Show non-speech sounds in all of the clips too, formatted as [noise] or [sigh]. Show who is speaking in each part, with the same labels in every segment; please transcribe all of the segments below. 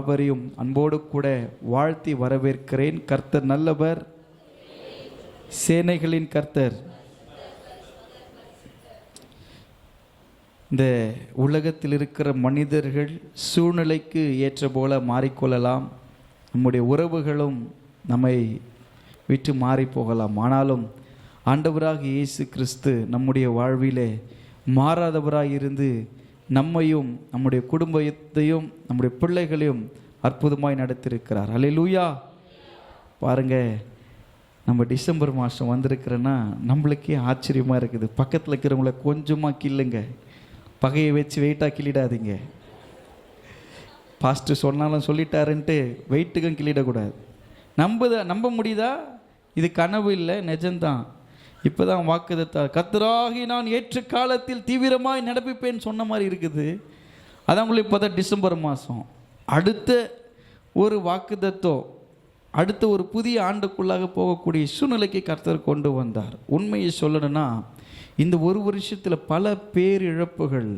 Speaker 1: அவரையும் அன்போடு கூட வாழ்த்தி வரவேற்கிறேன். கர்த்தர் நல்லவர். சேனைகளின் கர்த்தர். இந்த உலகத்தில் இருக்கிற மனிதர்கள் சூழ்நிலைக்கு ஏற்ற போல மாறிக்கொள்ளலாம். நம்முடைய உறவுகளும் நம்மை விட்டு மாறி போகலாம். ஆனாலும் ஆண்டவராக இயேசு கிறிஸ்து நம்முடைய வாழ்விலே மாறாதவராக இருந்து நம்மையும் நம்முடைய குடும்பத்தையும் நம்முடைய பிள்ளைகளையும் அற்புதமாய் நடத்தியிருக்கிறார். லூயா பாருங்க நம்ம டிசம்பர் மாதம் வந்திருக்கிறேன்னா நம்மளுக்கே ஆச்சரியமாக இருக்குது. பக்கத்தில் இருக்கிறவங்கள கொஞ்சமாக கில்லுங்க பகையை வச்சு வெயிட்டாக கிள்ளிடாதீங்க. பாஸ்ட்டு சொன்னாலும் சொல்லிட்டாருன்ட்டு வெயிட்டுக்கும் கிள்ளிடக்கூடாது. நம்புதா நம்ப முடியுதா? இது கனவு இல்லை நிஜம்தான். இப்போ தான் கத்தராகி நான் ஏற்ற காலத்தில் தீவிரமாய் நடப்பிப்பேன்னு சொன்ன மாதிரி இருக்குது. அதான் உங்களுக்கு இப்போ தான் டிசம்பர் மாதம் அடுத்த ஒரு வாக்குதத்தம் அடுத்த ஒரு புதிய ஆண்டுக்குள்ளாக போகக்கூடிய சூழ்நிலைக்கு கர்த்தர் கொண்டு வந்தார். உண்மையை சொல்லணும்னா இந்த ஒரு வருஷத்தில் பல பேரிழப்புகள்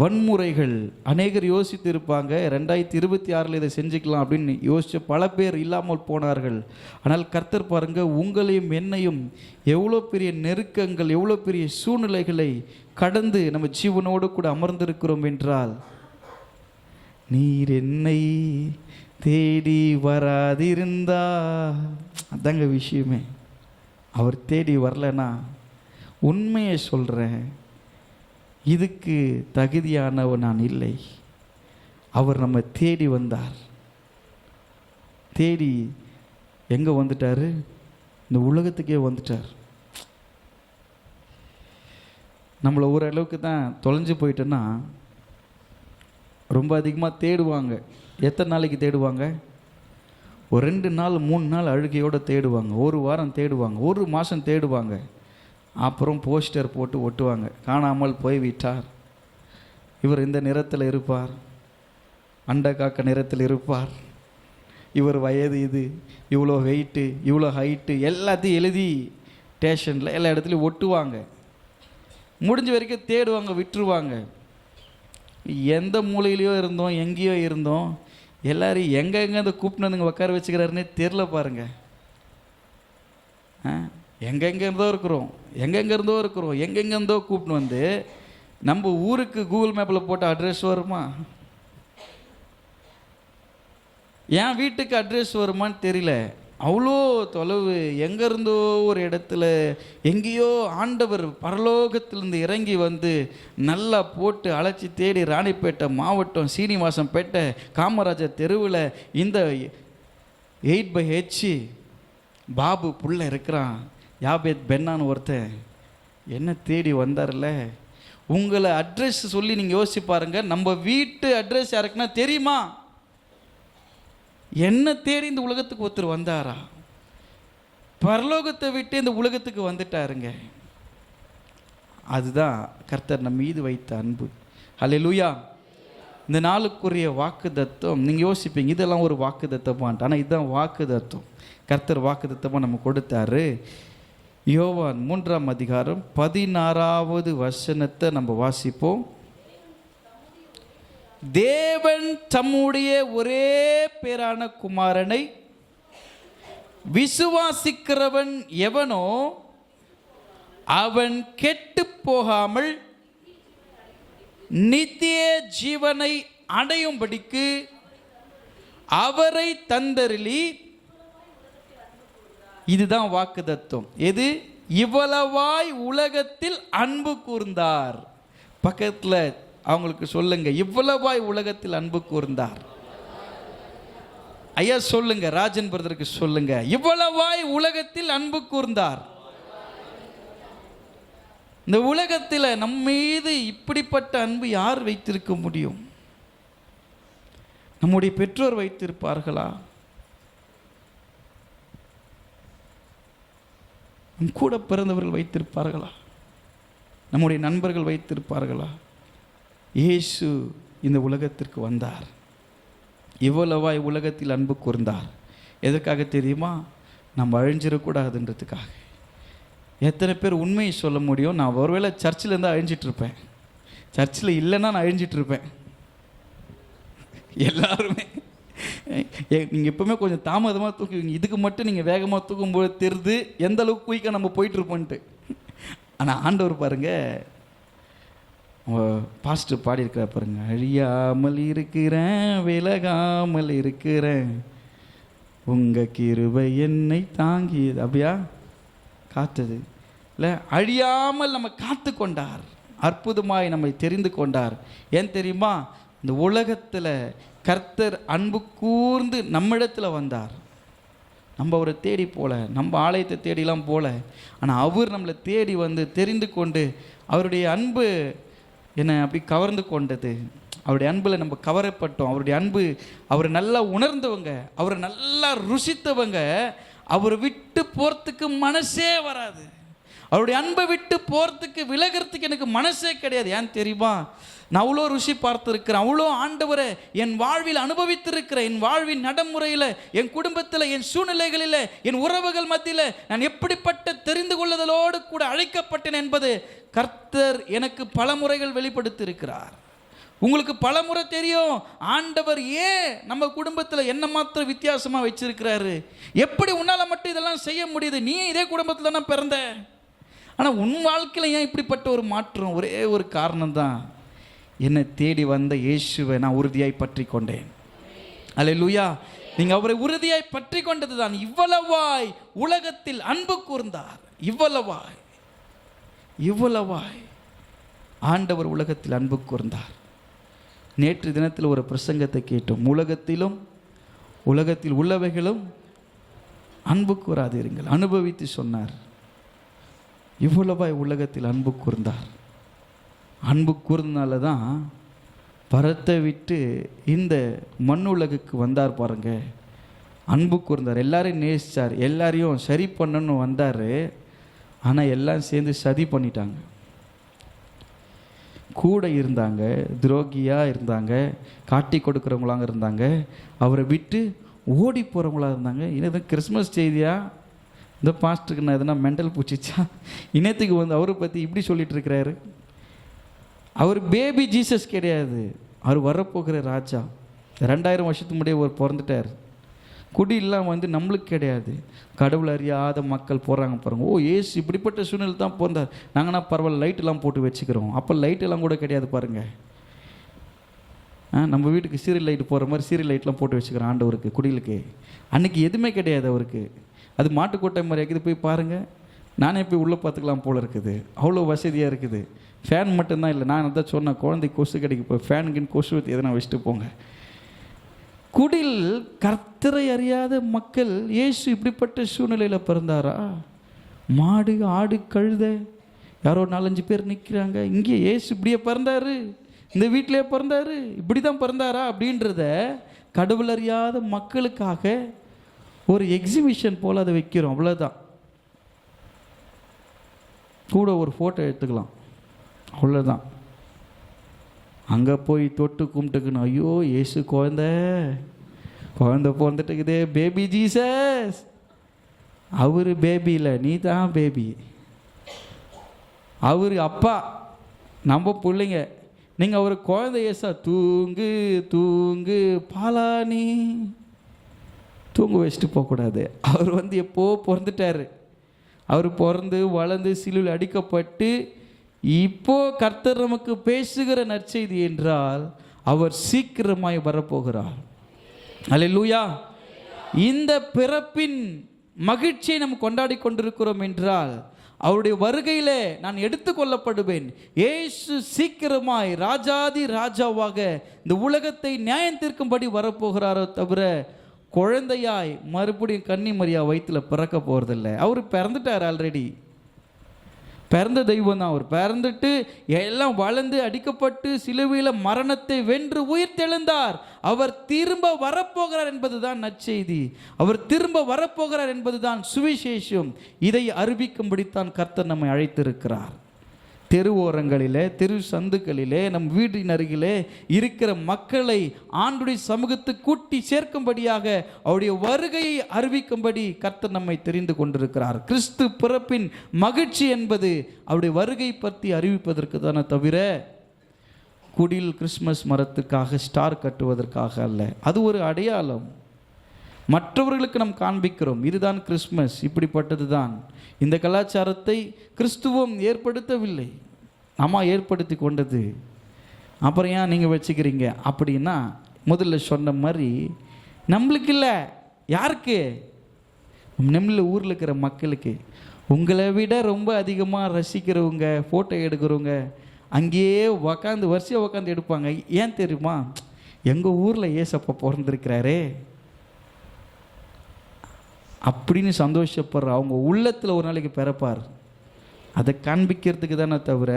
Speaker 1: வன்முறைகள். அநேகர் யோசித்து இருப்பாங்க ரெண்டாயிரத்தி இருபத்தி ஆறில் இதை செஞ்சுக்கலாம் அப்படின்னு யோசித்த பல பேர் இல்லாமல் போனார்கள். ஆனால் கர்த்தர் பாருங்க உங்களையும் என்னையும் எவ்வளோ பெரிய நெருக்கங்கள் எவ்வளோ பெரிய சூழ்நிலைகளை கடந்து நம்ம ஜீவனோடு கூட அமர்ந்திருக்கிறோம் என்றால் நீர் என்னை தேடி வராதிருந்தா அதாங்க விஷயமே. அவர் தேடி வரலனா உண்மையை சொல்கிறேன் இதுக்கு தகுதியானவன் நான் இல்லை. அவர் நம்ம தேடி வந்தார். தேடி எங்கே வந்துட்டாரு? இந்த உலகத்துக்கே வந்துட்டார். நம்மளை ஓரளவுக்கு தான் தொலைஞ்சு போயிட்டோன்னா ரொம்ப அதிகமாக தேடுவாங்க. எத்தனை நாளைக்கு தேடுவாங்க? ஒரு ரெண்டு நாள் மூணு நாள் அழுகையோடு தேடுவாங்க. ஒரு வாரம் தேடுவாங்க. ஒரு மாதம் தேடுவாங்க. அப்புறம் போஸ்டர் போட்டு ஒட்டுவாங்க. காணாமல் போய்விட்டார். இவர் இந்த நிறத்தில் இருப்பார். அண்டை காக்க நிறத்தில் இருப்பார். இவர் வயது இது இவ்வளோ வெயிட்டு இவ்வளோ ஹைட்டு எல்லாத்தையும் எழுதி ஸ்டேஷனில் எல்லா இடத்துலையும் ஒட்டுவாங்க. முடிஞ்ச வரைக்கும் தேடுவாங்க விட்டுருவாங்க. எந்த மூலையிலையோ இருந்தோம் எங்கேயோ இருந்தோம் எல்லாரும் எங்கே எங்கே அந்த கூப்பிட்டு வந்துங்க உட்கார வச்சுக்கிறாருன்னே தெரில பாருங்கள் ஆ? எங்கெங்கேருந்தோ இருக்கிறோம். எங்கெங்கேருந்தோ இருக்கிறோம். எங்கெங்கேருந்தோ கூப்பிட்டு வந்து நம்ம ஊருக்கு கூகுள் மேப்பில் போட்ட அட்ரஸ் வருமா? என் வீட்டுக்கு அட்ரஸ் வருமான்னு தெரியல. அவ்வளோ தொலைவு. எங்கேருந்தோ ஒரு இடத்துல எங்கேயோ ஆண்டவர் பரலோகத்திலிருந்து இறங்கி வந்து நல்லா போட்டு அழைச்சி தேடி ராணிப்பேட்டை மாவட்டம் சீனிவாசம்பேட்டை காமராஜர் தெருவில் இந்த எயிட் பை ஹெச் பாபு புள்ள இருக்கிறான். யாபேத் பென்னான்னு ஒருத்தன் என்ன தேடி வந்தார்ல உங்களை அட்ரஸ் சொல்லி நீங்கள் யோசிச்சு பாருங்கள் நம்ம வீட்டு அட்ரஸ் யாருக்குன்னா தெரியுமா? என்ன தேடி இந்த உலகத்துக்கு ஒருத்தர் வந்தாரா? பரலோகத்தை விட்டு இந்த உலகத்துக்கு வந்துட்டாருங்க. அதுதான் கர்த்தர் நம்ம மீது வைத்த அன்பு. ஹalleluya. இந்த நாளுக்குரிய வாக்கு தத்துவம் நீங்கள் யோசிப்பீங்க இதெல்லாம் ஒரு வாக்கு தத்துவமான்ட்டு ஆனால் இதுதான் வாக்கு தத்துவம் கர்த்தர் வாக்கு தத்துவமாக நம்ம கொடுத்தாரு. யோவான் மூன்றாம் அதிகாரம் பதினாறாவது வசனத்தை நம்ம வாசிப்போம். தேவன் தம்முடைய ஒரே பேரான குமாரனை விசுவாசிக்கிறவன் எவனோ அவன் கெட்டு போகாமல் நித்திய ஜீவனை அடையும்படிக்கு அவரை தந்தருளி இதுதான் வாக்கு தத்துவம் எது? இவ்வளவாய் உலகத்தில் அன்பு கூர்ந்தார். பக்கத்தில் அவங்களுக்கு சொல்லுங்க இவ்வளவாய் உலகத்தில் அன்பு கூர்ந்தார். ஐயா சொல்லுங்க ராஜன் பிரதருக்கு சொல்லுங்க இவ்வளவாய் உலகத்தில் அன்பு கூர்ந்தார். இந்த உலகத்தில் நம் மீது இப்படிப்பட்ட அன்பு யார் வைத்திருக்க முடியும்? நம்முடைய பெற்றோர் வைத்திருப்பார்களா? நம் கூட பிறந்தவர்கள் வைத்திருப்பார்களா? நம்முடைய நண்பர்கள் வைத்திருப்பார்களா? இயேசு இந்த உலகத்திற்கு வந்தார். இவ்வளவாய் உலகத்தில் அன்பு கூர்ந்தார். எதற்காக தெரியுமா? நம்ம அழிஞ்சிடக்கூடாதுன்றதுக்காக. எத்தனை பேர் உண்மையை சொல்ல முடியும்? நான் ஒருவேளை சர்ச்சில் இருந்தால் அழிஞ்சிட்ருப்பேன் சர்ச்சில் இல்லைன்னா நான் அழிஞ்சிட்டு இருப்பேன் எல்லாருமே. நீங்கள் எப்பவுமே கொஞ்சம் தாமதமாக தூக்குவீங்க. இதுக்கு மட்டும் நீங்கள் வேகமாக தூக்கும்போது தெரிது. எந்த அளவுக்கு குயிக்காக நம்ம போயிட்டுருப்போன்ட்டு ஆனால் ஆண்டவர் பாருங்க. பாஸ்டர் பாடியிருக்கிறார் பாருங்க. அழியாமல் இருக்கிறேன் விலகாமல் இருக்கிறேன். உங்க கிருபை என்னை தாங்கியது. அப்படியா? காத்தது. இல்லை அழியாமல் நம்ம காத்து கொண்டார். அற்புதமாய் நம்மை தெரிந்து கொண்டார். ஏன் தெரியுமா? இந்த உலகத்தில் கர்த்தர் அன்பு கூர்ந்து நம்மிடத்தில் வந்தார். நம்ம அவரை தேடி போல நம்ம ஆலயத்தை தேடிலாம் போல ஆனால் அவர் நம்மளை தேடி வந்து தெரிந்து கொண்டு அவருடைய அன்பு என்னை அப்படி கவர்ந்து கொண்டது. அவருடைய அன்பில் நம்ம கவரப்பட்டோம். அவருடைய அன்பு அவரை நல்லா உணர்ந்தவங்க அவரை நல்லா ருசித்தவங்க அவரை விட்டு போகிறதுக்கு மனசே வராது. அவருடைய அன்பை விட்டு போகிறதுக்கு விலகிறதுக்கு எனக்கு மனசே கிடையாது. ஏன் தெரியுமா? நான் அவ்வளோ ருசி பார்த்துருக்கிறேன். அவ்வளோ ஆண்டவரை என் வாழ்வில் அனுபவித்திருக்கிறேன் என் வாழ்வின் நடைமுறையில் என் குடும்பத்தில் என் சூழ்நிலைகளில் என் உறவுகள் மத்தியில் நான் எப்படிப்பட்ட தெரிந்து கொள்ளுதலோடு கூட அழைக்கப்பட்டேன் என்பது கர்த்தர் எனக்கு பல முறைகள் வெளிப்படுத்தியிருக்கிறார். உங்களுக்கு பல முறை தெரியும் ஆண்டவர் ஏன் நம்ம குடும்பத்தில் என்ன மாத்திரம் வித்தியாசமாக வச்சிருக்கிறாரு? எப்படி உன்னால் மட்டும் இதெல்லாம் செய்ய முடியுது? நீ இதே குடும்பத்தில் தானே பிறந்த? ஆனால் உன் வாழ்க்கையில் ஏன் இப்படிப்பட்ட ஒரு மாற்றம்? ஒரே ஒரு காரணம் தான் என்னை தேடி வந்த இயேசுவை நான் உறுதியாய் பற்றி கொண்டேன். அல்லேலூயா. நீங்கள் அவரை உறுதியாய் பற்றி கொண்டது தான் இவ்வளவாய் உலகத்தில் அன்பு கூர்ந்தார். இவ்வளவாய். இவ்வளவாய் ஆண்டவர் உலகத்தில் அன்பு கூர்ந்தார். நேற்று தினத்தில் ஒரு பிரசங்கத்தை கேட்டோம். உலகத்திலும் உலகத்தில் உள்ளவைகளும் அன்பு கூறாதீருங்கள் அனுபவித்து சொன்னார். இவ்வளவாய் உலகத்தில் அன்பு கூர்ந்தார். அன்பு கூர்ந்தனால தான் பரத்தை விட்டு இந்த மண் உலகுக்கு வந்தார் பாருங்க. அன்பு கூர்ந்தார். எல்லாரையும் நேசித்தார் எல்லாரையும் சரி பண்ணணும்னு வந்தார். ஆனால் எல்லாம் சேர்ந்து சதி பண்ணிட்டாங்க. கூட இருந்தாங்க துரோகியாக இருந்தாங்க காட்டி கொடுக்குறவங்களாங்க இருந்தாங்க. அவரை விட்டு ஓடி போகிறவங்களா இருந்தாங்க. இது கிறிஸ்மஸ் செய்தியாக இந்த பாஸ்டருக்கு நான் எதனா மெண்டல் பூச்சிச்சா? இனத்துக்கு வந்து அவரை பற்றி இப்படி சொல்லிட்டு இருக்கிறாரு அவர் பேபி ஜீசஸ் கிடையாது. அவர் வரப்போகிற ராஜா. ரெண்டாயிரம் வருஷத்துக்கு முன்னாடியே அவர் பிறந்துட்டார். குடியெல்லாம் வந்து நம்மளுக்கு கிடையாது. கடவுள் அறியாத மக்கள் போகிறாங்க பாருங்க. ஓ ஏசு இப்படிப்பட்ட சூழ்நிலை தான் பிறந்தார். நாங்கன்னா பரவாயில்ல லைட்டெல்லாம் போட்டு வச்சுக்கிறோம். அப்போ லைட்டெல்லாம் கூட கிடையாது பாருங்கள் ஆ, நம்ம வீட்டுக்கு சீரியல் லைட் போகிற மாதிரி சீரியல் லைட்லாம் போட்டு வச்சுக்கிறோம் ஆண்டவருக்கு குடிலுக்கு அன்றைக்கி எதுவுமே கிடையாது அவருக்கு. அது மாட்டுக்கோட்டை மாதிரி இருக்குது. போய் பாருங்கள் நானே போய் உள்ளே பார்த்துக்கலாம் போல் இருக்குது. அவ்வளோ வசதியாக இருக்குது. ஃபேன் மட்டும்தான் இல்லை. நான் தான் சொன்னேன் குழந்தை கொசு கடைக்கு போய் ஃபேனுக்குன்னு கொசு எதனா வச்சுட்டு போங்க. குடில் கர்த்தரை அறியாத மக்கள் இயேசு இப்படிப்பட்ட சூழ்நிலையில் பிறந்தாரா? மாடு ஆடு கழுத யாரோ நாலஞ்சு பேர் நிற்கிறாங்க. இங்கே ஏசு இப்படியே பிறந்தாரு. இந்த வீட்டிலே பிறந்தாரு. இப்படி தான் பிறந்தாரா அப்படின்றத கடவுள் அறியாத மக்களுக்காக ஒரு எக்ஸிபிஷன் போல் அதை வைக்கிறோம் அவ்வளோதான் கூட ஒரு ஃபோட்டோ எடுத்துக்கலாம். அவ்வளோதான் அங்கே போய் தொட்டு கும்பிட்டுக்கணும் ஐயோ ஏசு குழந்த. குழந்த பிறந்துட்டுக்குதே பேபி ஜீசஸ் அவர் பேபி இல்லை நீ தான் பேபி அவர் அப்பா. நம்ம பிள்ளைங்க. நீங்கள் அவர் குழந்தை ஏசா தூங்கு தூங்கு பாலானி. தூங்க வச்சுட்டு போகக்கூடாது. அவர் வந்து எப்போ பிறந்துட்டாரு? அவர் பிறந்து வளர்ந்து சிலுவில் அடிக்கப்பட்டு இப்போ கர்த்தர் நமக்கு பேசுகிற நற்செய்தி என்றால் அவர் சீக்கிரமாய் வரப்போகிறார். அல்லேலூயா இந்த பிறப்பின் மகிழ்ச்சியை நம்ம கொண்டாடி கொண்டிருக்கிறோம் என்றால் அவருடைய வருகையில் நான் எடுத்துக்கொள்ளப்படுவேன் ஏசு சீக்கிரமாய் ராஜாதி ராஜாவாக இந்த உலகத்தை நியாயம் தீர்க்கும்படி வரப்போகிறாரோ தவிர குழந்தையாய் மறுபடியும் கன்னிமரியா வயிற்றுல பிறக்க போகிறதில்ல அவர் பிறந்துட்டார் ஆல்ரெடி பிறந்த தெய்வம் தான் அவர். பிறந்துட்டு எல்லாம் வளர்ந்து அடிக்கப்பட்டு சிலுவையில் மரணத்தை வென்று உயிர் தெழுந்தார் அவர் திரும்ப வரப்போகிறார் என்பதுதான் நற்செய்தி. அவர் திரும்ப வரப்போகிறார் என்பதுதான் சுவிசேஷம். இதை அறிவிக்கும்படித்தான் கர்த்தர் நம்மை அழைத்திருக்கிறார். தெரு ஓரங்களிலே தெரு சந்துக்களிலே நம் வீட்டின் அருகிலே இருக்கிற மக்களை ஆண்டுடைய சமூகத்துக்கு கூட்டி சேர்க்கும்படியாக அவருடைய வருகையை அறிவிக்கும்படி கர்த்தர் நம்மை தெரிந்து கொண்டிருக்கிறார். கிறிஸ்து பிறப்பின் மகிழ்ச்சி என்பது அவருடைய வருகை பற்றி அறிவிப்பதற்கு தானே தவிர குடில் கிறிஸ்மஸ் மரத்துக்காக ஸ்டார் கட்டுவதற்காக அல்ல. அது ஒரு அடையாளம். மற்றவர்களுக்கு நாம் காண்பிக்கிறோம். இதுதான் கிறிஸ்மஸ் இப்படிப்பட்டது தான் இந்த கலாச்சாரத்தை கிறிஸ்துவம் ஏற்படுத்தவில்லை. அம்மா ஏற்படுத்தி கொண்டது. அப்புறம் ஏன் நீங்கள் வச்சுக்கிறீங்க? அப்படின்னா முதல்ல சொன்ன மாதிரி நம்மளுக்கு இல்லை. யாருக்கு? நம்மள ஊரில் இருக்கிற மக்களுக்கு. உங்களை விட ரொம்ப அதிகமாக ரசிக்கிறவங்க ஃபோட்டோ எடுக்கிறவங்க அங்கேயே உக்காந்து வரிசையாக உக்காந்து எடுப்பாங்க. ஏன் தெரியுமா? எங்கள் ஊரில் ஏசப்பா பிறந்திருக்கிறாரே. அப்படின்னு சந்தோஷப்படுற அவங்க உள்ளத்தில் ஒரு நாளைக்கு பிறப்பார். அதை காண்பிக்கிறதுக்கு தானே தவிர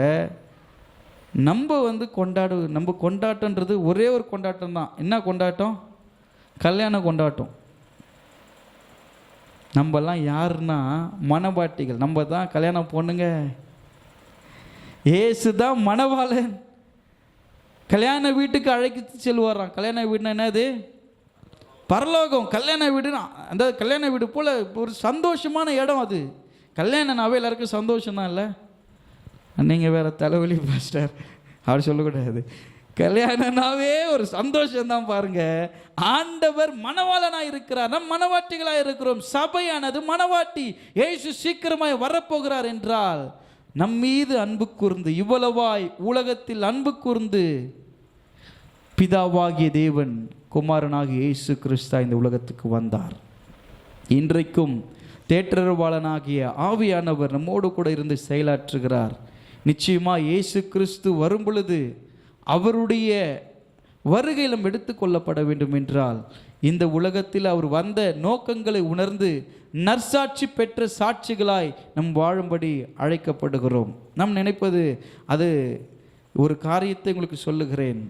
Speaker 1: நம்ம வந்து கொண்டாடு நம்ம கொண்டாட்டன்றது ஒரே ஒரு கொண்டாட்டம் தான். என்ன கொண்டாட்டம்? கல்யாண கொண்டாட்டம். நம்மலாம் யாருன்னா மனபாட்டிகள் நம்ம தான் கல்யாணம் பொண்ணுங்க. ஏசு தான் மணவாளன். கல்யாண வீட்டுக்கு அழைத்து செல்வாராம். கல்யாண வீடுனா என்னது? பரலோகம் கல்யாண வீடுனா அந்த கல்யாண வீடு போல் ஒரு சந்தோஷமான இடம் அது. கல்யாணம்னாவே எல்லாருக்கும் சந்தோஷம் தான் இல்லை. நீங்கள் வேற தலைவலி பாஸ்டர் அப்படி சொல்லக்கூடாது. கல்யாணனாவே ஒரு சந்தோஷம் தான் பாருங்க. ஆண்டவர் மணவாளனாக இருக்கிறார். நம் மணவாட்டிகளாக இருக்கிறோம். சபையானது மணவாட்டி. ஏசு சீக்கிரமாய் வரப்போகிறார் என்றால் நம் மீது அன்பு கூர்ந்து இவ்வளவாய் உலகத்தில் அன்பு கூர்ந்து பிதாவாகிய தேவன் குமாரனாக இயேசு கிறிஸ்தா இந்த உலகத்துக்கு வந்தார். இன்றைக்கும் தேற்றரவாளனாகிய ஆவியானவர் நம்மோடு கூட இருந்து செயலாற்றுகிறார். நிச்சயமாக இயேசு கிறிஸ்து வரும் பொழுது அவருடைய வருகையிலும் எடுத்துக்கொள்ளப்பட வேண்டும் என்றால் இந்த உலகத்தில் அவர் வந்த நோக்கங்களை உணர்ந்து நற்சாட்சி பெற்ற சாட்சிகளாய் நம் வாழும்படி அழைக்கப்படுகிறோம். நாம் நினைப்பது அது ஒரு காரியத்தை உங்களுக்கு சொல்லுகிறேன்.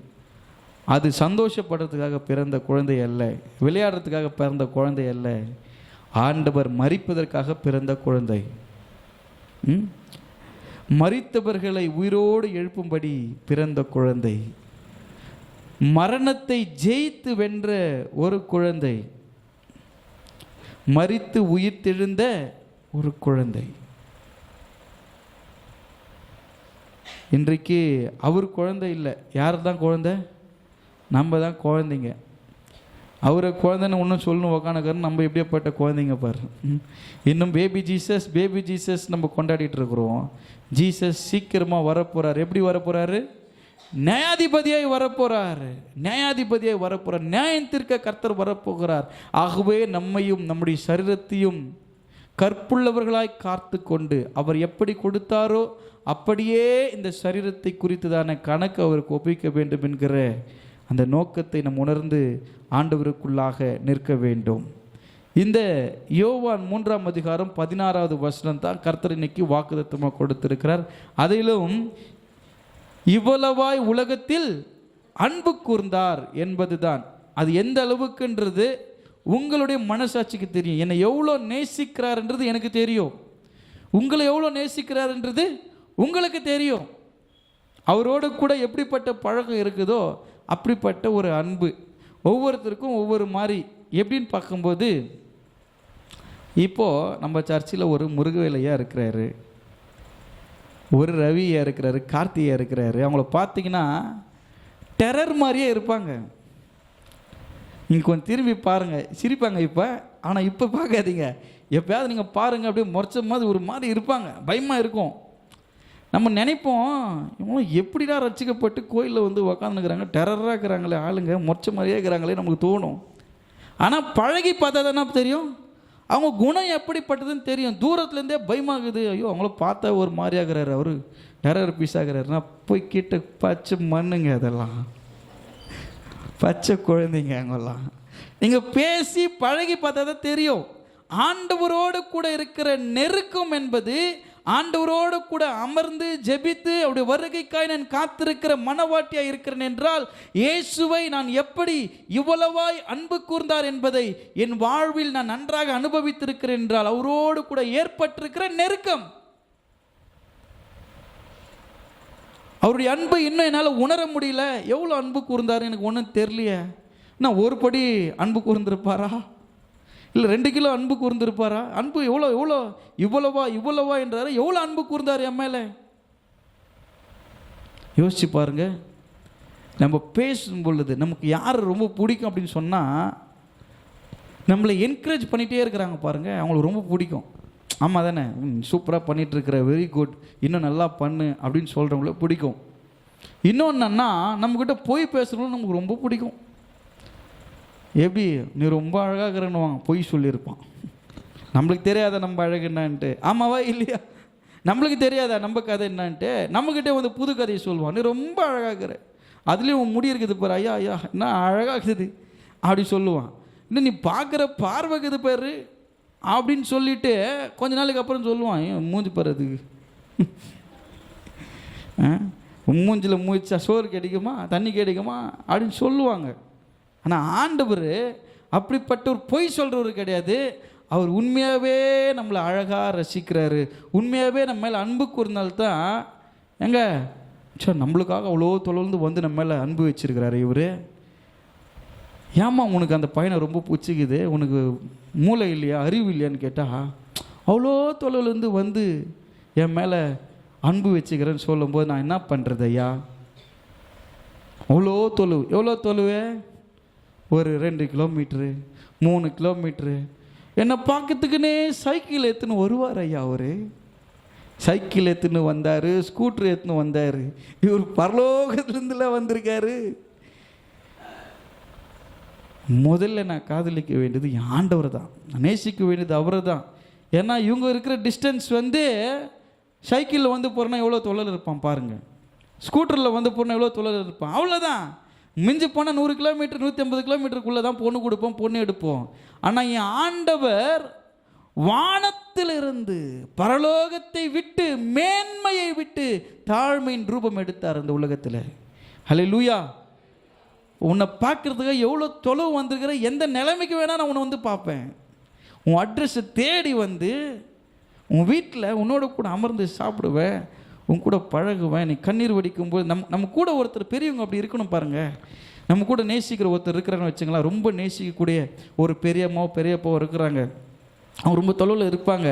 Speaker 1: அது சந்தோஷப்படுறதுக்காக பிறந்த குழந்தை அல்ல. விளையாடுறதுக்காக பிறந்த குழந்தை அல்ல. ஆண்டவர் மறிப்பதற்காக பிறந்த குழந்தை. மறித்தவர்களை உயிரோடு எழுப்பும்படி பிறந்த குழந்தை. மரணத்தை ஜெயித்து வென்ற ஒரு குழந்தை. மரித்து உயிர்த்தெழுந்த ஒரு குழந்தை. இன்றைக்கு அவர் குழந்தை இல்லை. யார் தான் குழந்தை? நம்ம தான் குழந்தைங்க. அவரை குழந்தைன்னு ஒன்றும் சொல்லணும் உக்கானக்காரன் நம்ம எப்படியாப்பட்ட குழந்தைங்க பாரு. இன்னும் பேபி ஜீசஸ் பேபி ஜீசஸ் நம்ம கொண்டாடிட்டு இருக்கிறோம். ஜீசஸ் சீக்கிரமாக வரப்போகிறார் எப்படி வரப்போகிறாரு நியாயாதிபதியாய் வரப்போறார். நியாயாதிபதியாய் வரப்போறார். நியாயத்திற்க கர்த்தர் வரப்போகிறார். ஆகவே நம்மையும் நம்முடைய சரீரத்தையும் கற்புள்ளவர்களாய் காத்து கொண்டு அவர் எப்படி கொடுத்தாரோ அப்படியே இந்த சரீரத்தை குறித்ததான கணக்கு அவருக்கு ஒப்பிக்க வேண்டும் என்கிற அந்த நோக்கத்தை நம் உணர்ந்து ஆண்டவருக்குள்ளாக நிற்க வேண்டும். இந்த யோவான் மூன்றாம் அதிகாரம் பதினாறாவது வசனம் தான் கர்த்தர் இன்னைக்கு வாக்குதத்தமாக கொடுத்திருக்கிறார். அதிலும் இவ்வளவாய் உலகத்தில் அன்பு கூர்ந்தார் என்பதுதான். அது எந்த அளவுக்குன்றது உங்களுடைய மனசாட்சிக்கு தெரியும். என்னை எவ்வளோ நேசிக்கிறார்ன்றது எனக்கு தெரியும். உங்களை எவ்வளோ நேசிக்கிறார்ன்றது உங்களுக்கு தெரியும். அவரோடு கூட எப்படிப்பட்ட பழக்கம் இருக்குதோ அப்படிப்பட்ட ஒரு அன்பு. ஒவ்வொருத்தருக்கும் ஒவ்வொரு மாதிரி எப்படின்னு பார்க்கும்போது இப்போது நம்ம சர்ச்சில் ஒரு முருகவேலையாக இருக்கிறாரு. ஒரு ரவியா இருக்கிறாரு கார்த்தியா இருக்கிறாரு. அவங்கள பார்த்தீங்கன்னா டெரர் மாதிரியே இருப்பாங்க. நீங்கள் கொஞ்சம் திரும்பி பாருங்கள் சிரிப்பாங்க இப்போ ஆனால் இப்போ பார்க்காதீங்க. எப்போயாவது நீங்கள் பாருங்கள் அப்படியே முறைச்ச மாதிரி ஒரு மாதிரி இருப்பாங்க. பயமாக இருக்கும். நம்ம நினைப்போம் இவங்களும் எப்படிடா ரசிக்கப்பட்டு கோயிலில் வந்து உக்காந்துக்கிறாங்க டெரராக இருக்கிறாங்களே ஆளுங்க மொச்ச மாதிரியே இருக்கிறாங்களே நமக்கு தோணும். ஆனால் பழகி பார்த்தா தானே தெரியும்? அவங்க குணம் எப்படிப்பட்டதுன்னு தெரியும். தூரத்துலேருந்தே பயமாகுது. ஐயோ அவங்கள பார்த்தா ஒரு மாதிரியாகிறாரு அவர். டெரர் பீஸ் ஆகிறாரு நான் போய் கிட்ட பச்சை மண்ணுங்க அதெல்லாம். பச்சை குழந்தைங்க அவங்கெல்லாம். நீங்கள் பேசி பழகி பார்த்தா தான் தெரியும். ஆண்டவரோடு கூட இருக்கிற நெருக்கம் என்பது ஆண்டவரோடு கூட அமர்ந்து ஜெபித்து அவருடைய வருகைக்காய் நான் காத்திருக்கிற மனவாட்டியாக இருக்கிறேன் என்றால் இயேசுவை நான் எப்படி இவ்வளவாய் அன்பு கூர்ந்தார் என்பதை என் வாழ்வில் நான் நன்றாக அனுபவித்திருக்கிறேன் என்றால் அவரோடு கூட ஏற்பட்டிருக்கிற நெருக்கம். அவருடைய அன்பு இன்னும் என்னால் உணர முடியல. எவ்வளோ அன்பு கூர்ந்தார் எனக்கு ஒன்றும் தெரியலையே. நான் ஒரு படி அன்பு கூர்ந்திருப்பாரா? இல்லை ரெண்டு கிலோ அன்பு கூர்ந்துருப்பாரா? அன்பு எவ்வளோ எவ்வளோ இவ்வளவா இவ்வளவா என்றாரு. எவ்வளோ அன்பு கூர்ந்தார் என் மேலே? யோசிச்சு பாருங்க. நம்ம பேசும் பொழுது நமக்கு யார் ரொம்ப பிடிக்கும் அப்படின்னு சொன்னால் நம்மளை என்கரேஜ் பண்ணிகிட்டே இருக்கிறாங்க பாருங்கள் அவங்களுக்கு ரொம்ப பிடிக்கும். ஆமாம் தானே? சூப்பராக பண்ணிகிட்ருக்குற வெரி குட் இன்னும் நல்லா பண்ணு அப்படின்னு சொல்கிறவங்கள பிடிக்கும். இன்னொன்றுன்னா நம்மக்கிட்ட போய் பேசுகிறவங்களும் நமக்கு ரொம்ப பிடிக்கும். எப்படி? நீ ரொம்ப அழகாக இருக்கிறன்னுவாங்க பொய் சொல்லியிருப்பான். நம்மளுக்கு தெரியாத நம்ம அழகு என்னான்ட்டு? ஆமாவா? இல்லையா? நம்மளுக்கு தெரியாதா? நம்ம கதை என்னான்ட்டு? நம்மக்கிட்ட வந்து புது கதையை சொல்லுவான். நீ ரொம்ப அழகாக இருக்கிற அதுலேயும் உன் முடி இருக்குது பாரு. ஐயா ஐயா என்ன அழகாக இருக்குது அப்படி சொல்லுவான். இன்னும் நீ பார்க்குற பார்வைக்கு இது பேர்? அப்படின்னு சொல்லிட்டு கொஞ்ச நாளைக்கு அப்புறம் சொல்லுவான். மூஞ்சி படுறதுக்கு [laughs] ஆ? மூஞ்சில் மூச்சா? சோறு கிடைக்குமா? தண்ணி கிடைக்குமா? அப்படின்னு சொல்லுவாங்க. ஆனால் ஆண்டவர் அப்படிப்பட்ட ஒரு பொய் சொல்கிறவர் கிடையாது. அவர் உண்மையாகவே நம்மளை அழகாக ரசிக்கிறாரு. உண்மையாகவே நம்ம மேலே அன்பு கூர்ந்தால்தான் எங்க? சோ நம்மளுக்காக அவ்வளோ தொலைந்து வந்து நம்ம மேலே அன்பு வச்சிருக்கிறாரு இவர். ஏம்மா உனக்கு அந்த பையனை ரொம்ப பிடிச்சிக்குது உனக்கு மூளை இல்லையா? அறிவு இல்லையான்னு கேட்டால் அவ்வளோ தொலைவுலேருந்து வந்து என் மேலே அன்பு வச்சுக்கிறேன்னு சொல்லும்போது நான் என்ன பண்ணுறது ஐயா? அவ்வளோ தொழுவு எவ்வளோ தொழுவேன் ஒரு ரெண்டு கிலோமீட்ரு மூணு கிலோமீட்ரு. என்னை பார்க்கறதுக்குன்னே சைக்கிள் எடுத்துன்னு வருவார் ஐயா அவர். சைக்கிள் எடுத்துன்னு வந்தார் ஸ்கூட்ரு எடுத்துன்னு வந்தார். இவர் பரலோகத்துலேருந்துல வந்திருக்காரு. முதல்ல நான் காதலிக்க வேண்டியது ஆண்டவர் தான். நேசிக்க வேண்டியது அவரை தான். ஏன்னா இவங்க இருக்கிற டிஸ்டன்ஸ் வந்து சைக்கிளில் வந்து போகிறேன்னா எவ்வளோ தொழில் இருப்பான் பாருங்கள் ஸ்கூட்டரில் வந்து போனால் எவ்வளோ தொழில் இருப்பான். அவ்வளோதான் மிஞ்சி போனால் நூறு கிலோமீட்டர் நூற்றி ஐம்பது கிலோமீட்டருக்குள்ளே தான் பொண்ணு கொடுப்போம் பொண்ணு எடுப்போம். ஆனால் என் ஆண்டவர் வானத்திலிருந்து பரலோகத்தை விட்டு மேன்மையை விட்டு தாழ்மையின் ரூபம் எடுத்தார் இந்த உலகத்தில். ஹலே லூயா உன்னை பார்க்குறதுக்கு எவ்வளோ தொலைவு வந்திருக்கிற எந்த நிலைமைக்கு வேணால் நான் உன்னை வந்து பார்ப்பேன். உன் அட்ரஸை தேடி வந்து உன் வீட்டில் உன்னோட கூட அமர்ந்து சாப்பிடுவேன். உன் கூட பழகுவேன் நீ கண்ணீர் வடிக்கும்போது நம் நம்ம கூட ஒருத்தர் பெரியவங்க அப்படி இருக்கணும் பாருங்கள் நம்ம கூட நேசிக்கிற ஒருத்தர் இருக்கிறாங்கன்னு வச்சுங்களேன் ரொம்ப நேசிக்கக்கூடிய ஒரு பெரியம்மாவோ பெரியப்பாவோ இருக்கிறாங்க. அவங்க ரொம்ப தொலைவில் இருப்பாங்க.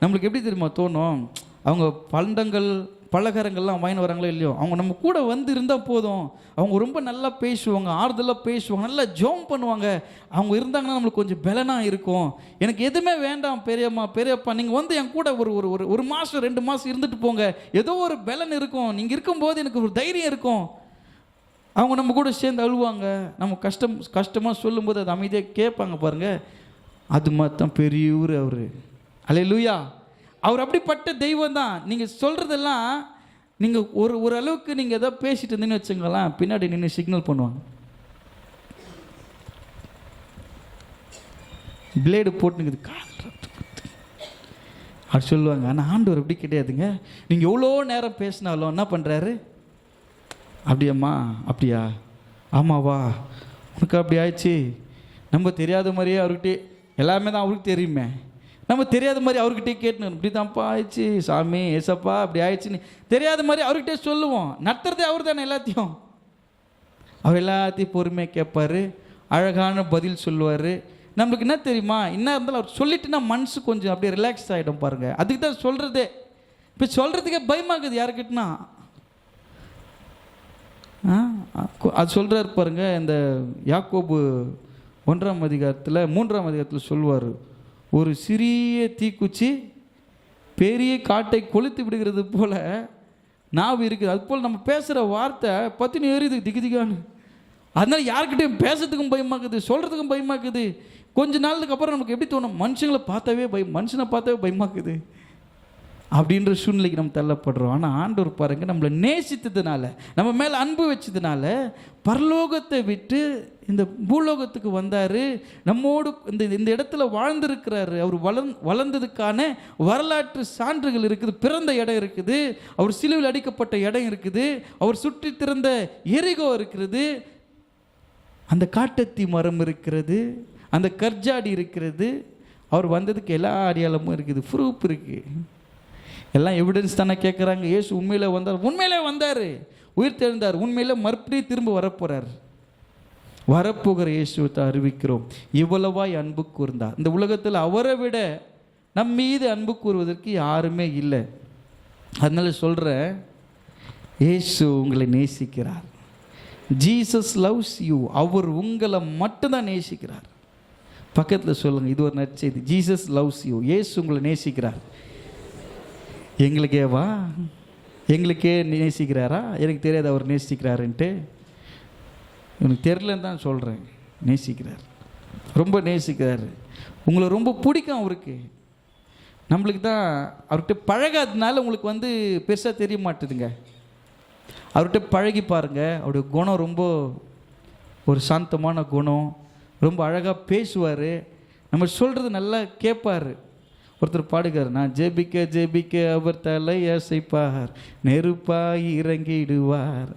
Speaker 1: நம்மளுக்கு எப்படி தெரியுமா தோணும்? அவங்க பண்டங்கள் பலகாரங்கள்லாம் வாங்கின்னு வராங்களோ இல்லையோ? அவங்க நம்ம கூட வந்து இருந்தால் போதும். அவங்க ரொம்ப நல்லா பேசுவாங்க ஆறுதலாக பேசுவாங்க நல்லா ஜோம் பண்ணுவாங்க. அவங்க இருந்தாங்கன்னா நம்மளுக்கு கொஞ்சம் பலனாக இருக்கும். எனக்கு எதுவுமே வேண்டாம் பெரியம்மா பெரியப்பா. நீங்கள் வந்து என் கூட ஒரு ஒரு ஒரு ஒரு மாதம் ரெண்டு மாதம் இருந்துட்டு போங்க. ஏதோ ஒரு பலன் இருக்கும். நீங்கள் இருக்கும்போது எனக்கு ஒரு தைரியம் இருக்கும். அவங்க நம்ம கூட சேர்ந்து அழுவாங்க. நம்ம கஷ்டம் கஷ்டமாக சொல்லும்போது அது அமைதியாக கேட்பாங்க பாருங்கள் அது மாத்தான் பெரியவர் அவர். அலே லூயா அவர் அப்படிப்பட்ட தெய்வம் தான் நீங்கள் சொல்கிறதெல்லாம் நீங்கள் ஒரு ஓரளவுக்கு நீங்கள் ஏதோ பேசிட்டு இருந்தீங்கன்னு வச்சுங்களேன் பின்னாடி நின்று சிக்னல் பண்ணுவாங்க. பிளேடு போட்டுனுக்குது. கால் அப்படி சொல்லுவாங்க. ஆனால் ஆண்டவர் எப்படி கிடையாதுங்க. நீங்கள் எவ்வளோ நேரம் பேசினாலும் என்ன பண்ணுறாரு அப்படியாம்மா அப்படியா? ஆமாவா? உனக்கு அப்படி ஆயிடுச்சு. நம்ம தெரியாத மாதிரியே அவர்கிட்ட எல்லாமே தான் அவருக்கு தெரியுமே. நம்ம தெரியாத மாதிரி அவர்கிட்டே கேட்டுன்னு இப்படி தான்ப்பா ஆயிடுச்சு சாமி ஏசப்பா அப்படி ஆயிடுச்சுன்னு. தெரியாத மாதிரி அவர்கிட்டே சொல்லுவோம். நடத்துறதே அவர் தானே எல்லாத்தையும். அவர் எல்லாத்தையும் பொறுமையாக கேட்பார். அழகான பதில் சொல்லுவார். நம்மளுக்கு என்ன தெரியுமா? என்ன இருந்தாலும் அவர் சொல்லிட்டுனா மனசு கொஞ்சம் அப்படியே ரிலாக்ஸ் ஆகிடும் பாருங்கள் அதுக்கு தான் சொல்கிறதே இப்போ சொல்கிறதுக்கே பயமாகுது யாருக்கிட்டனா? அது சொல்கிறார் பாருங்க இந்த யாக்கோபு ஒன்றாம் அதிகாரத்தில் மூன்றாம் அதிகாரத்தில் சொல்லுவார். ஒரு சிறிய தீக்குச்சி பெரிய காட்டை கொளுத்து விடுகிறது போல் நாவு இருக்குது. அது போல் நம்ம பேசுகிற வார்த்தை பத்தினி எரியுது திக்கு திக்கான்னு அதனால் யார்கிட்டயும் பேசுறதுக்கும் பயமாக்குது சொல்கிறதுக்கும் பயமாக்குது. கொஞ்ச நாளுக்கு அப்புறம் நமக்கு எப்படி தோணும்? மனுஷங்களை பார்த்தாவே பயம் மனுஷனை பார்த்தாவே பயமாக்குது. அப்படின்ற சூழ்நிலைக்கு நம்ம தள்ளப்படுறோம். ஆனால் ஆண்டவர் பாருங்க நம்மளை நேசித்ததுனால நம்ம மேலே அன்பு வச்சதுனால பரலோகத்தை விட்டு இந்த பூலோகத்துக்கு வந்தார். நம்மோடு இந்த இந்த இடத்துல வாழ்ந்திருக்கிறாரு. அவர் வளர்ந் வளர்ந்ததுக்கான வரலாற்று சான்றுகள் இருக்குது. பிறந்த இடம் இருக்குது. அவர் சிலுவில் அடிக்கப்பட்ட இடம் இருக்குது. அவர் சுற்றி திறந்த எரிகோ இருக்கிறது அந்த காட்டத்தி மரம் இருக்கிறது. அந்த கர்ஜாடி இருக்கிறது. அவர் வந்ததுக்கு எல்லா அடையாளமும் இருக்குது. ப்ரூஃப் இருக்குது எல்லாம் எவிடன்ஸ் தானே கேட்குறாங்க ஏசு உண்மையில் வந்தார். உண்மையிலே வந்தார். உயிர் தெழுந்தார். உண்மையில மறுபடியும் திரும்ப வரப்போகிறார் வரப்போகிற இயேசுவை அறிவிக்கிறோம். இவ்வளவாய் அன்பு கூர்ந்தார். இந்த உலகத்தில் அவரை விட நம் மீது அன்பு கூறுவதற்கு யாருமே இல்லை. அதனால் சொல்கிறேன் ஏசு உங்களை நேசிக்கிறார். ஜீசஸ் லவ்ஸ் யூ அவர் உங்களை மட்டும்தான் நேசிக்கிறார். பக்கத்தில் சொல்லுங்கள் இது ஒரு நற்செய்தி. ஜீசஸ் லவ்ஸ் யூ ஏசு உங்களை நேசிக்கிறார். எங்களுக்கேவா எங்களுக்கே நேசிக்கிறாரா? எனக்கு தெரியாது அவர் நேசிக்கிறாருன்ட்டு. எனக்கு தெரிலன்னு தான் சொல்கிறேன் நேசிக்கிறார். ரொம்ப நேசிக்கிறார். உங்களை ரொம்ப பிடிக்கும் அவருக்கு. நம்மளுக்கு தான் அவர்கிட்ட பழகாததுனால உங்களுக்கு வந்து பெருசாக தெரிய மாட்டுதுங்க. அவர்கிட்ட பழகி பாருங்கள் அவருடைய குணம் ரொம்ப ஒரு சாந்தமான குணம். ரொம்ப அழகாக பேசுவார். நம்ம சொல்கிறது நல்லா கேட்பார் ஒருத்தர் பாடுகிறார் நான் ஜெபிக்க ஜெபிக்க அவர் தலை அசைப்பார் நெருப்பாய் இறங்கிடுவார்.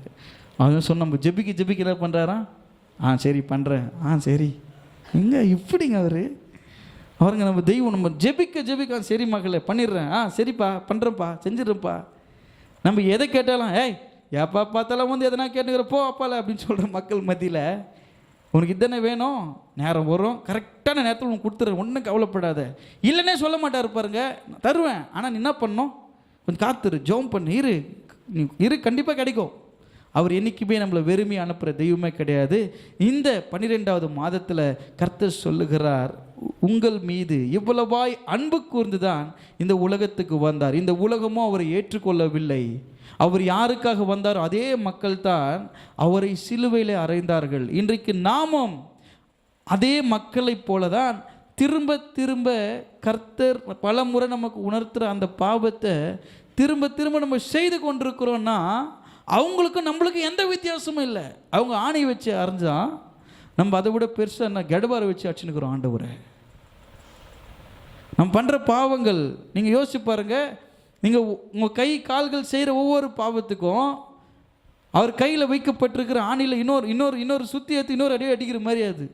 Speaker 1: அவன் சொன்ன நம்ம ஜெபிக்க ஜெபிக்க என்ன பண்ணுறாரா ஆ சரி பண்ணுறேன் ஆ சரி. எங்கே இப்படிங்க அவர்? அவருங்க நம்ம தெய்வம் நம்ம ஜெபிக்க ஜெபிக்க சரி மகளே பண்ணிடுறேன். ஆ சரிப்பா பண்ணுறேன்ப்பா செஞ்சிடுறேன்ப்பா. நம்ம எதை கேட்டாலும் ஏய் எப்பா பார்த்தாலும் வந்து எதனா கேட்டுக்கிற போ அப்பால அப்படின்னு சொல்கிற மக்கள் மத்தியில் உனக்கு இத்தனை வேணும்? நேரம் வரும். கரெக்டான நேரத்தில் உனக்கு கொடுத்துறேன். ஒன்றும் கவலைப்படாத. இல்லைன்னே சொல்ல மாட்டார் பாருங்க. நான் தருவேன். ஆனால் நீ என்ன பண்ணும்? கொஞ்சம் காத்துரு. ஜோம் பண்ணு. இரு. இரு. கண்டிப்பாக கிடைக்கும். அவர் என்றைக்குமே நம்மளை வெறுமை அனுப்புகிற தெய்வமே கிடையாது. இந்த பன்னிரெண்டாவது மாதத்தில் கர்த்தர் சொல்லுகிறார் உங்கள் மீது இவ்வளவாய் அன்பு கூர்ந்து தான் இந்த உலகத்துக்கு வந்தார். இந்த உலகமும் அவரை ஏற்றுக்கொள்ளவில்லை. அவர் யாருக்காக வந்தாரோ அதே மக்கள் தான் அவரை சிலுவையில் அறைந்தார்கள். இன்றைக்கு நாமும் அதே மக்களைப் போல தான் திரும்ப திரும்ப கர்த்தர் பல முறை நமக்கு உணர்த்துகிற அந்த பாவத்தை திரும்ப திரும்ப நம்ம செய்து கொண்டிருக்கிறோன்னா அவங்களுக்கும் நம்மளுக்கும் எந்த வித்தியாசமும் இல்லை. அவங்க ஆணி வச்சு அரைஞ்சா நம்ம அதை விட பெருசாக என்ன கெடுபாரை வச்சு அடிச்சுன்னுக்குறோம் ஆண்டவரை. நம்ம பண்ணுற பாவங்கள் நீங்கள் யோசிச்சு பாருங்கள் நீங்கள் உங்கள் கை கால்கள் செய்கிற ஒவ்வொரு பாவத்துக்கும் அவர் கையில் வைக்கப்பட்டிருக்கிற ஆணியில் இன்னொரு இன்னொரு இன்னொரு சுற்றி ஏற்று இன்னொரு அடி அடிக்கிற மாதிரி அது.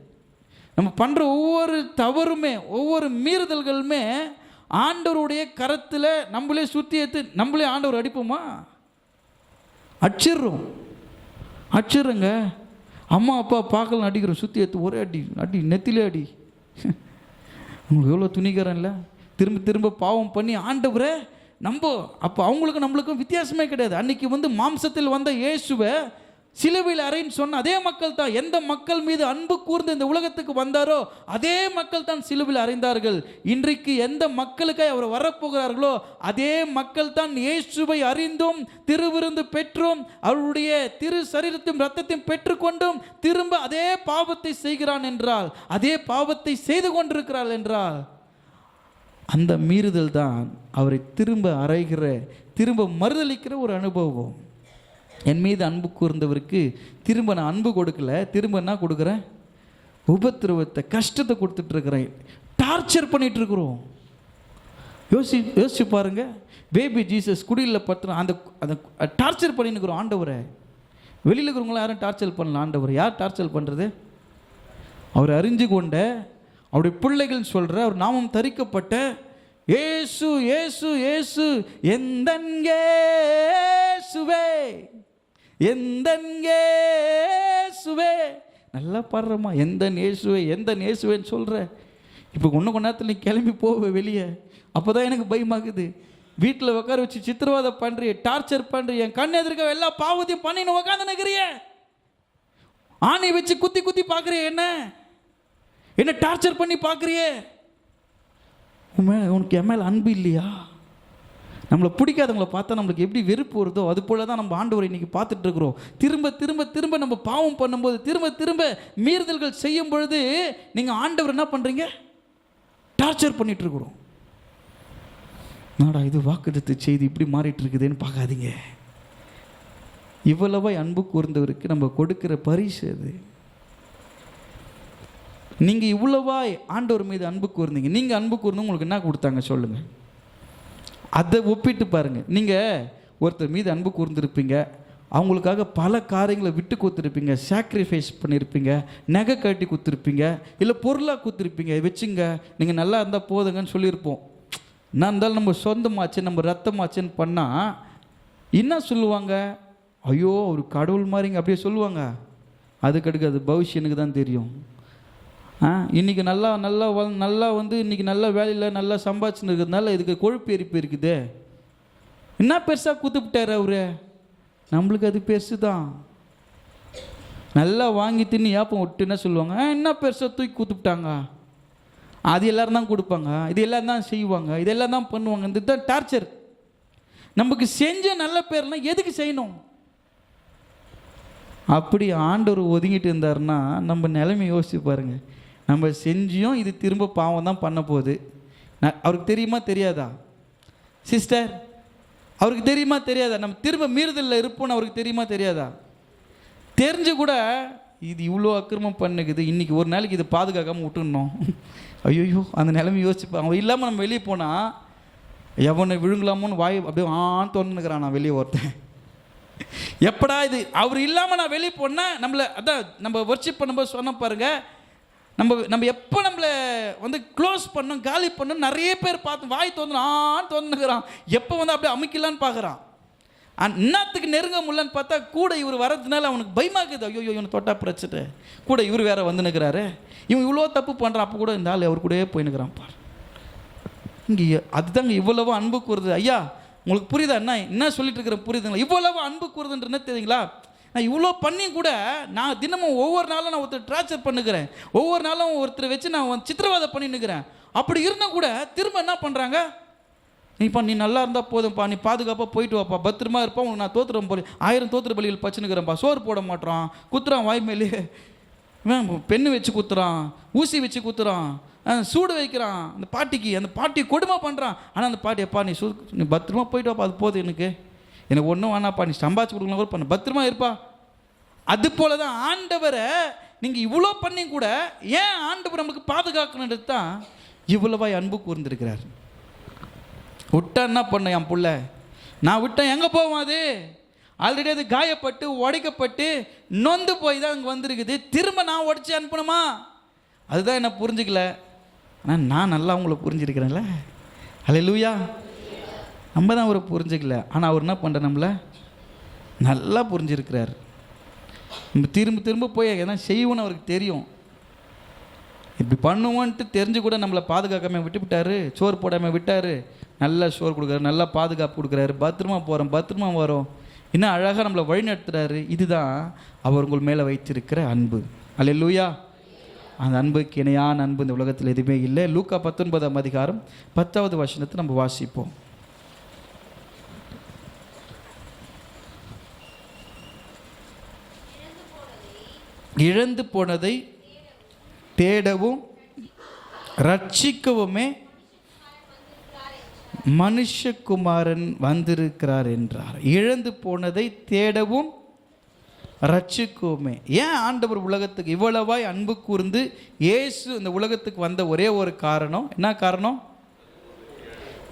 Speaker 1: நம்ம பண்ணுற ஒவ்வொரு தவறுமே ஒவ்வொரு மீறுதல்களுமே ஆண்டவருடைய கரத்தில் நம்மளே சுற்றி ஏற்று நம்மளே ஆண்டவர் அடிப்போமா? அடிச்சிடுறோம். அடிச்சிடுறோங்க. அம்மா அப்பா பார்க்கலாம் அடிக்கிறோம். சுற்றி ஏற்று ஒரே அடி அடி நெத்திலே அடி. உங்களுக்கு எவ்வளோ துணிக்கிறேன்ல இல்லை திரும்ப திரும்ப பாவம் பண்ணி ஆண்டவரே நம்ம அப்போ அவங்களுக்கும் நம்மளுக்கும் வித்தியாசமே கிடையாது. அன்னைக்கு வந்து மாம்சத்தில் வந்த இயேசுவை சிலுவையில் அறைன்னு சொன்ன அதே மக்கள் தான் எந்த மக்கள் மீது அன்பு கூர்ந்து இந்த உலகத்துக்கு வந்தாரோ அதே மக்கள் தான் சிலுவையில் அறைந்தார்கள். இன்றைக்கு எந்த மக்களுக்காக அவர் வரப்போகிறார்களோ அதே மக்கள் தான் இயேசுவை அறிந்தும் திருவிருந்து பெற்றும் அவருடைய திரு சரீரத்தையும் ரத்தத்தையும் பெற்றுக்கொண்டும் திரும்ப அதே பாவத்தை செய்கிறான் என்றால் அதே பாவத்தை செய்து கொண்டிருக்கிறாள் என்றால் அந்த மீறுதல் தான் அவரை திரும்ப அறைகிற திரும்ப மறுதளிக்கிற ஒரு அனுபவம். என் மீது அன்பு கூர்ந்தவருக்கு திரும்ப நான் அன்பு கொடுக்கல. திரும்ப என்ன கொடுக்குறேன்? உபத்திரவத்தை கஷ்டத்தை கொடுத்துட்ருக்குறேன். டார்ச்சர் பண்ணிகிட்ருக்குறோம் யோசி யோசிச்சு பாருங்கள் பேபி ஜீசஸ் குடியில் பத்திரம் அந்த அந்த டார்ச்சர் பண்ணின்னுக்குறோம் ஆண்டவரை. வெளியில் இருக்கிறவங்களாம் யாரும் டார்ச்சர் பண்ணல ஆண்டவர். யார் டார்ச்சர் பண்ணுறது அவர் அறிஞ்சு கொண்ட அவருடைய பிள்ளைகள் சொல்கிற அவர் நாமம் தரிக்கப்பட்ட ஏசு ஏசு ஏசு எந்தன் சுவே எந்தன் சுவே நல்லா பாடுறம்மா எந்த இயேசுவே எந்த இயேசுவேன்னு சொல்கிற இப்போ ஒன்று கொஞ்ச நேரத்தில் நீ கிளம்பி போவ வெளியே. அப்போ தான் எனக்கு பயமாகுது. வீட்டில் உட்கார வச்சு சித்திரவாதம் பண்ணுறிய டார்ச்சர் பண்ணுறிய என் கண் எதிர்க்க எல்லா பாவத்தையும் பண்ணின்னு உட்காந்து நிற்கிறிய ஆணை வச்சு குத்தி குத்தி பார்க்குறிய என்ன? என்ன டார்ச்சர் பண்ணி பார்க்குறியே? உன் மேலே உனக்கு என் மேலே அன்பு இல்லையா? நம்மளை பிடிக்காதவங்கள பார்த்தா நம்மளுக்கு எப்படி வெறுப்பு வருதோ அது போல தான் நம்ம ஆண்டவரை இன்னைக்கு பார்த்துட்டு இருக்கிறோம். திரும்ப திரும்ப திரும்ப நம்ம பாவம் பண்ணும்போது திரும்ப திரும்ப மீறுதல்கள் செய்யும் பொழுது நீங்கள் ஆண்டவர் என்ன பண்ணுறீங்க டார்ச்சர் பண்ணிட்டு இருக்கிறோம். நாடா இது வாக்குதத்து செய்தி இப்படி மாறிட்டு இருக்குதுன்னு பார்க்காதீங்க. இவ்வளவாய் அன்பு கூர்ந்தவருக்கு நம்ம கொடுக்கிற பரிசு அது. நீங்கள் இவ்வளவாய் ஆண்டவர் மீது அன்பு கூர்ந்தீங்க. நீங்கள் அன்பு கூர்ந்து உங்களுக்கு என்ன கொடுத்தாங்க சொல்லுங்கள் அதை ஒப்பிட்டு பாருங்கள் நீங்கள் ஒருத்தர் மீது அன்பு கூர்ந்துருப்பீங்க. அவங்களுக்காக பல காரியங்களை விட்டு கொடுத்துருப்பீங்க. சாக்ரிஃபைஸ் பண்ணியிருப்பீங்க நகை கட்டி கொடுத்துருப்பீங்க. இல்லை பொருளாக கொடுத்துருப்பீங்க. வச்சுங்க. நீங்கள் நல்லா இருந்தால் போதுங்கன்னு சொல்லியிருப்போம். நான் இருந்தாலும் நம்ம சொந்தமாச்சு நம்ம ரத்தமாச்சுன்னு பண்ணால் என்ன சொல்லுவாங்க? ஐயோ ஒரு கடவுள் மாதிரிங்க அப்படியே சொல்லுவாங்க. அது கிடைக்காது பவிஷ்யனுக்கு தான் தெரியும். இன்றைக்கி நல்லா நல்லா வள நல்லா வந்து இன்றைக்கி நல்ல வேலையில் நல்லா சம்பாதிச்சுன்னு இருக்கிறதுனால இதுக்கு கொழுப்பு எரிப்பு இருக்குது. என்ன பெருசாக குத்துப்பிட்டார் அவரு? நம்மளுக்கு அது பெருசு தான் நல்லா வாங்கி தின்னு ஏப்பம் விட்டு என்ன சொல்லுவாங்க? என்ன பெருசாக தூக்கி கூத்துப்பிட்டாங்க? அது எல்லோரும் தான் கொடுப்பாங்க. இது எல்லாம் தான் செய்வாங்க. இதெல்லாம் தான் பண்ணுவாங்க. இது தான் டார்ச்சர் நமக்கு செஞ்ச நல்ல பேர்லாம் எதுக்கு செய்யணும்? அப்படி ஆண்டவர் ஒதுங்கிட்டு இருந்தாருன்னா நம்ம நிலைமை யோசிச்சு பாருங்கள் நம்ம செஞ்சியும் இது திரும்ப பாவம் தான் பண்ண போகுது. நான் அவருக்கு தெரியுமா தெரியாதா? சிஸ்டர் அவருக்கு தெரியுமா தெரியாதா? நம்ம திரும்ப மீறுதலில் இருப்போம்னு அவருக்கு தெரியுமா தெரியாதா? தெரிஞ்சு கூட இது இவ்வளோ அக்கிரமம் பண்ணுக்குது இன்றைக்கி ஒரு நாளைக்கு இது பாதுகாக்காமல் விட்டுடணும். ஐயோ அந்த நிலைமை யோசிச்சுப்பா அவன் இல்லாமல் நம்ம வெளியே போனால் எவனை விழுங்கலாமோன்னு வாய் அப்படியே ஆன்னு தோணுங்கிறான் நான் வெளியே ஒருத்தன். எப்படா இது? அவர் இல்லாமல் நான் வெளியே போனேன் நம்மளை அதான் நம்ம ஒர்ஷிப் பண்ணும்போது சொன்ன பாருங்க நம்ம நம்ம எப்போ நம்மளை வந்து க்ளோஸ் பண்ணோம் காலி பண்ணோம் நிறைய பேர் பார்த்து வாய் தோந்து ஆன்னு எப்போ வந்து அப்படியே அமைக்கலான்னு பார்க்குறான். அண்ணாத்துக்கு நெருங்க முடியலன்னு பார்த்தா கூட இவர் வரதுனால அவனுக்கு பயமாக்குது ஐயோ இவனை தொட்டா பிரச்சிட்டு கூட இவர் வேற வந்து நிற்கிறாரு இவன் இவ்வளோ தப்பு பண்ணுறான் அப்போ கூட இந்த ஆள் அவர் கூடயே நிற்கிறான் பார். இங்கே அதுதாங்க இவ்வளவு அன்பு கூறுது. ஐயா உங்களுக்கு புரியுதா? என்ன என்ன சொல்லிட்டு இருக்கிற புரியுதுங்களா? இவ்வளவு அன்பு கூறுதுன்றது என்ன தெரியுங்களா? நான் இவ்வளோ பண்ணி கூட நான் தினமும் ஒவ்வொரு நாளும் நான் ஒருத்தர் டார்ச்சர் பண்ணுக்கிறேன் ஒவ்வொரு நாளும் ஒருத்தரை வச்சு நான் வந்து சித்திரவதை பண்ணின்னுக்கிறேன். அப்படி இருந்தால் கூட திரும்ப என்ன பண்ணுறாங்க நீப்பா நீ நல்லா இருந்தால் போதும்ப்பா நீ பாதுகாப்பாக போயிட்டு வாப்பா. பத்திரமா இருப்பா உனக்கு நான் தோத்துறேன் போல. ஆயிரம் தோத்துற பலிகள் பச்சுனுக்கிறேன்ப்பா சோறு போட மாட்றான். குத்துறான் வாய் பெண்ணு வச்சு குத்துறான். ஊசி வச்சு குத்துறான். ஆ, சூடு வைக்கிறான். அந்த பாட்டிக்கு அந்த பாட்டி கொடுமை பண்ணுறான் ஆனால் அந்த பாட்டி அப்பா நீ சு நீ பத்திரமா போயிட்டு வாப்பா அது போதும் எனக்கு. எனக்கு ஒன்றும் வேணாப்பா நீ சம்பாதிச்சு கொடுக்கலாம் கூட பண்ண. பத்திரமா இருப்பா. அது போல தான் ஆண்டவரை நீங்கள் இவ்வளோ பண்ணி கூட ஏன் ஆண்டவர் நமக்கு பாதுகாக்கணுன்றது தான் இவ்வளவாய் அன்பு கூர்ந்திருக்கிறார். விட்டா என்ன பண்ண என் புள்ள? நான் விட்டேன் எங்கே போவோம் அது? ஆல்ரெடி அது காயப்பட்டு உடைக்கப்பட்டு நொந்து போய் தான் அங்கே வந்திருக்குது. திரும்ப நான் உடச்சி அனுப்பணுமா? அதுதான் என்ன புரிஞ்சுக்கல. ஆனால் நான் நல்லா உங்களை புரிஞ்சிருக்கிறேன்ல. ஹலே லூயா நம்ம தான் அவரை புரிஞ்சுக்கல. ஆனால் அவர் என்ன பண்ணுற நம்மள? நல்லா புரிஞ்சிருக்கிறார். நம்ம திரும்ப திரும்ப போய் எதனா செய்வோன்னு அவருக்கு தெரியும். இப்படி பண்ணுவோன்ட்டு தெரிஞ்சு கூட நம்மளை பாதுகாக்காமல் விட்டு விட்டார் சோறு போடாமல் விட்டார். நல்லா சோறு கொடுக்குறாரு. நல்லா பாதுகாப்பு கொடுக்குறாரு. பத்திரமா போகிறோம் பத்திரமா வரோம். இன்னும் அழகாக நம்மளை வழி நடத்துகிறாரு இதுதான் அவர் உங்கள் மேலே வைத்திருக்கிற அன்பு. அல்லேலூயா. அந்த அன்புக்கு இணையான அன்பு இந்த உலகத்தில் எதுவுமே இல்லை. லூக்கா பத்தொன்பதாம் அதிகாரம் பத்தாவது வசனத்தை நம்ம வாசிப்போம். இழந்து போனதை தேடவும் ரட்சிக்கவுமே மனுஷகுமாரன் வந்திருக்கிறார் என்றார். இழந்து போனதை தேடவும் ரட்சிக்கவுமே. ஏன் ஆண்டவர் உலகத்துக்கு இவ்வளவாய் அன்பு கூர்ந்து இயேசு இந்த உலகத்துக்கு வந்த ஒரே ஒரு காரணம்? என்ன காரணம்?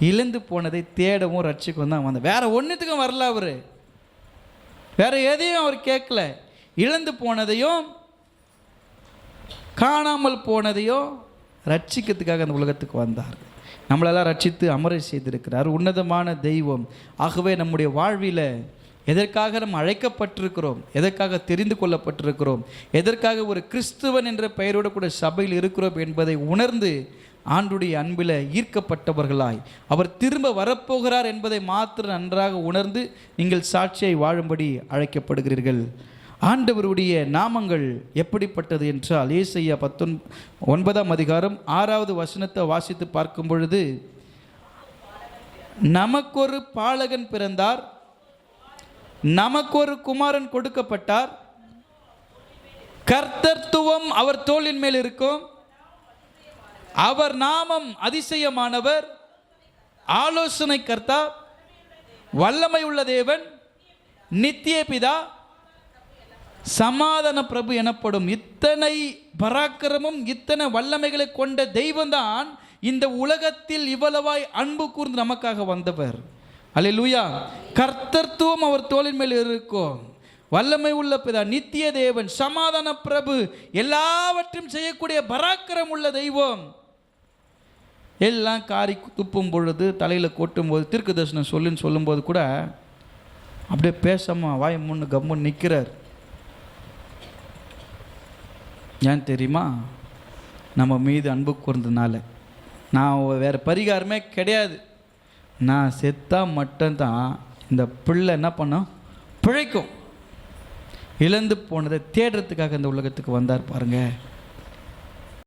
Speaker 1: இழந்து போனதை தேடவும் ரட்சிக்கவும் தான் வந்த வேற ஒன்றுத்துக்கும் வரல அவர். வேற எதையும் அவர் கேட்கல. இழந்து போனதையும் காணாமல் போனதையோ ரட்சிக்கிறதுக்காக அந்த உலகத்துக்கு வந்தார். நம்மளெல்லாம் ரட்சித்து அமர செய்திருக்கிறார். உன்னதமான தெய்வம். ஆகவே நம்முடைய வாழ்வில் எதற்காக நம்ம அழைக்கப்பட்டிருக்கிறோம்? எதற்காக தெரிந்து கொள்ளப்பட்டிருக்கிறோம்? எதற்காக ஒரு கிறிஸ்துவன் என்ற பெயரோடு கூட சபையில் இருக்கிறோம் என்பதை உணர்ந்து ஆண்டுடைய அன்பில் ஈர்க்கப்பட்டவர்களாய். அவர் திரும்ப வரப்போகிறார் என்பதை மாத்திரம் நன்றாக உணர்ந்து நீங்கள் சாட்சியை வாழும்படி அழைக்கப்படுகிறீர்கள். ஆண்டவருடைய நாமங்கள் எப்படிப்பட்டது என்றால் ஏசையா பத்தொன் ஒன்பதாம் அதிகாரம் ஆறாவது வசனத்தை வாசித்து பார்க்கும் பொழுது நமக்கொரு பாலகன் பிறந்தார் நமக்கொரு குமாரன் கொடுக்கப்பட்டார் கர்த்தத்துவம் அவர் தோளின் மேல் இருக்கும் அவர் நாமம் அதிசயமானவர் ஆலோசனை கர்த்தா வல்லமை உள்ள தேவன் நித்திய பிதா சமாதான பிரபு எனப்படும் இத்தனை பராக்கிரமும் இத்தனை வல்லமைகளை கொண்ட தெய்வம்தான் இந்த உலகத்தில் இவ்வளவாய் அன்பு கூர்ந்து நமக்காக வந்தவர். அல்லேலூயா. கர்த்தத்துவம் அவர் தோளின் மேல் இருக்கும் வல்லமை உள்ள பிதா நித்திய தேவன் சமாதான பிரபு எல்லாவற்றையும் செய்யக்கூடிய பராக்கிரம் உள்ள தெய்வம். எல்லாம் காரி துப்பும் பொழுது தலையில் கொட்டும் போது தீர்க்க தரிசனம் சொல்லுன்னு சொல்லும்போது கூட அப்படியே பேசாமல் வாய் முன்னு கம்முன்னு நிற்கிறார் ஏன் தெரியுமா? நம்ம மீது அன்பு கூர்ந்ததுனால. நான் வேறு பரிகாரமே கிடையாது. நான் செத்தா மட்டும்தான் இந்த பிள்ளை என்ன பண்ணும்? பிழைக்கும். இழந்து போனதை தேடுறதுக்காக இந்த உலகத்துக்கு வந்தார் பாருங்கள்